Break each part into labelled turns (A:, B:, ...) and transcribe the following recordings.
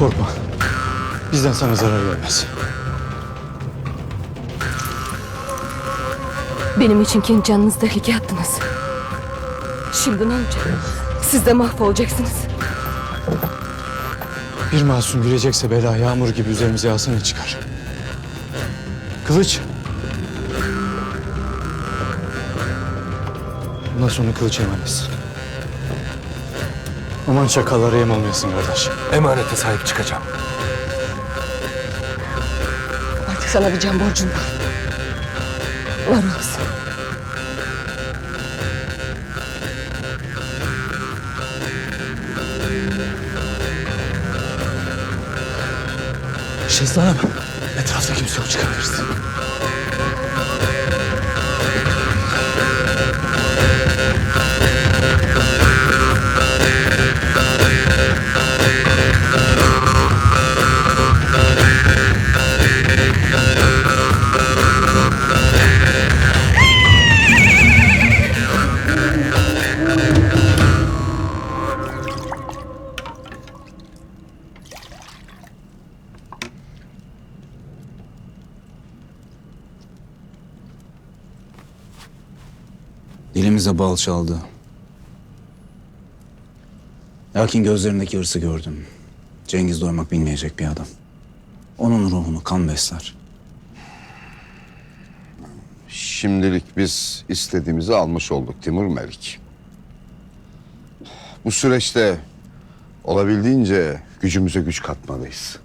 A: Korkma. Bizden sana zarar gelmez.
B: Benim için kendi canınızı tehlikeye attınız. Şimdi ne olacak? Siz de mahvolacaksınız.
A: Bir masum gülecekse bela yağmur gibi üzerimize yağsın çıkar. Kılıç. Bundan sonra kılıç emanetsin. Aman çakallara yem olmayasın kardeş.
C: Emanete sahip çıkacağım.
B: Artık sana bir can borcum var. Var olsun.
A: Şehzadem. Etrafta kimse yok çıkabiliriz.
D: Dilimize bal çaldı. Lakin gözlerindeki hırsı gördüm. Cengiz doymak bilmeyecek bir adam. Onun ruhunu kan besler.
E: Şimdilik biz istediğimizi almış olduk Timur Melik. Bu süreçte olabildiğince gücümüze güç katmalıyız.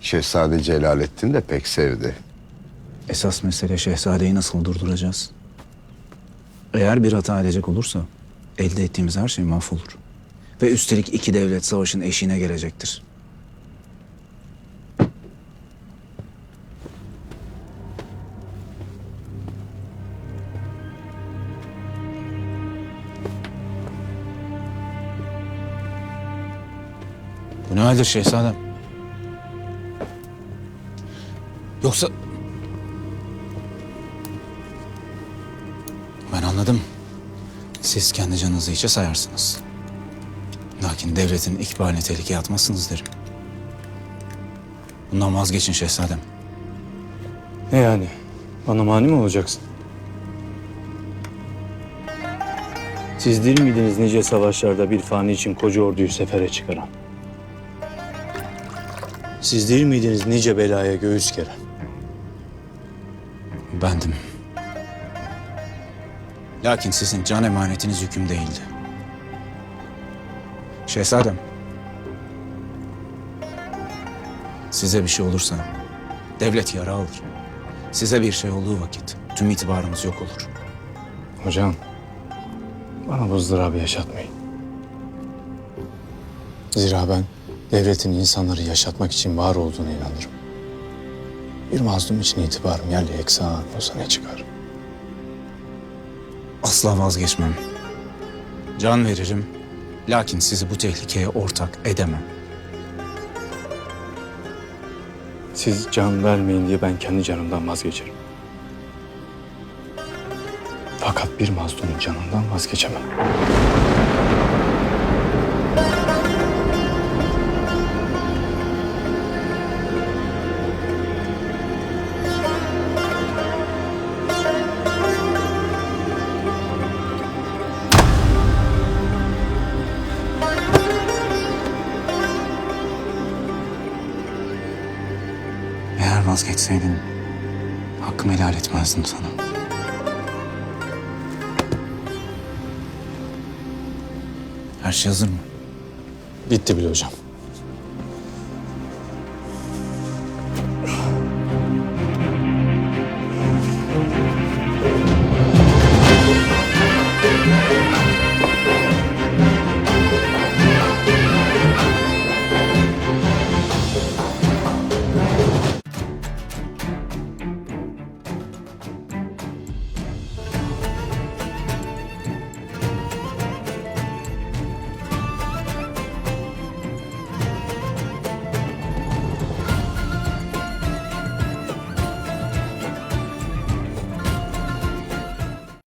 E: Şehzade Celalettin de pek sevdi.
D: Esas mesele şehzadeyi nasıl durduracağız? Eğer bir hata edecek olursa elde ettiğimiz her şey mahvolur. Ve üstelik iki devlet savaşın eşiğine gelecektir. Bu ne haldir şehzadem? Yoksa... Ben anladım. Siz kendi canınızı içe sayarsınız. Lakin devletin ikbalini tehlikeye atmazsınız derim. Bundan vazgeçin şehzadem.
A: Ne yani? Bana mani mi olacaksın? Siz değil miydiniz nice savaşlarda bir fani için koca orduyu sefere çıkaran? Siz değil miydiniz nice belaya göğüs geren?
D: Bendim. Lakin sizin can emanetiniz hüküm değildi. Şehzadem. Size bir şey olursa devlet yara alır. Size bir şey olduğu vakit tüm itibarımız yok olur.
A: Hocam, bana bu ızdırabı yaşatmayın. Zira ben devletin insanları yaşatmak için var olduğuna inanırım. Bir mazlum için itibarım yerli eksan olsa ne çıkar?
D: Asla vazgeçmem. Can veririm. Lakin sizi bu tehlikeye ortak edemem.
A: Siz can vermeyin diye ben kendi canımdan vazgeçerim. Fakat bir mazlumun canından vazgeçemem.
D: vazgeçseydin hakkımı helal etmezdim sana. Her şey hazır mı?
A: Bitti bile hocam.